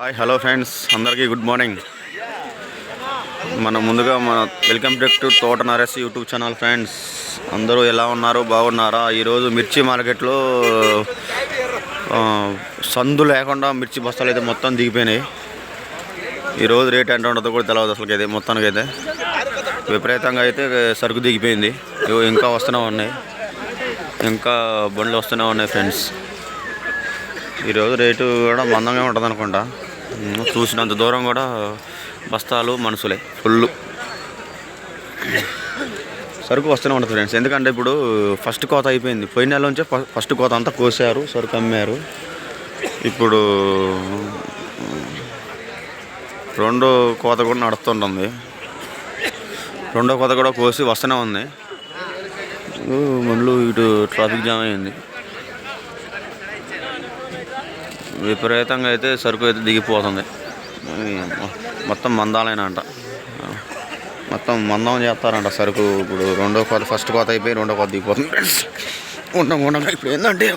Hi hello friends అందరికీ good morning మనం ముందుగా మన వెల్కమ్ బ్యాక్ టు తోట నరేస్ యూట్యూబ్ ఛానల్ ఫ్రెండ్స్ అందరూ ఎలా ఉన్నారు? బాగున్నారా? ఈరోజు మిర్చి మార్కెట్లో సందు లేకుండా మిర్చి బస్తాలు అయితే మొత్తం దిగిపోయినాయి. ఈరోజు రేట్ ఎంత ఉండదో కూడా తెలియదు అసలు అయితే మొత్తానికి అయితే విపరీతంగా అయితే సరుకు దిగిపోయింది. ఇగో ఇంకా వస్తూనే ఉన్నాయి. ఇంకా బండ్లు వస్తూనే ఉన్నాయి ఫ్రెండ్స్ ఈరోజు రేటు కూడా మందంగా ఉంటుంది అనుకుంటా చూసినంత దూరం కూడా బస్తాలు మనుషులే ఫుల్. సరుకు వస్తూనే ఉంటుంది ఫ్రెండ్స్. ఎందుకంటే ఇప్పుడు ఫస్ట్ కోత అయిపోయింది. పోయిన నెల నుంచే ఫస్ట్ కోత అంతా కోసారు సరుకు అమ్మారు. ఇప్పుడు రెండో కోత కూడా నడుస్తుంటుంది. రెండో కోత కూడా కోసి వస్తూనే ఉంది. ఇగో మళ్ళీ ఇటు ట్రాఫిక్ జామ్ అయింది. విపరీతంగా అయితే సరుకు అయితే దిగిపోతుంది. మొత్తం మందాలైన అంట మొత్తం మందం చేస్తారంట సరుకు. ఇప్పుడు రెండో కోత ఫస్ట్ కోత అయిపోయి రెండో కోత దిగిపోతుంది. ఉండం ఉండగా ఇప్పుడు ఏంటంటే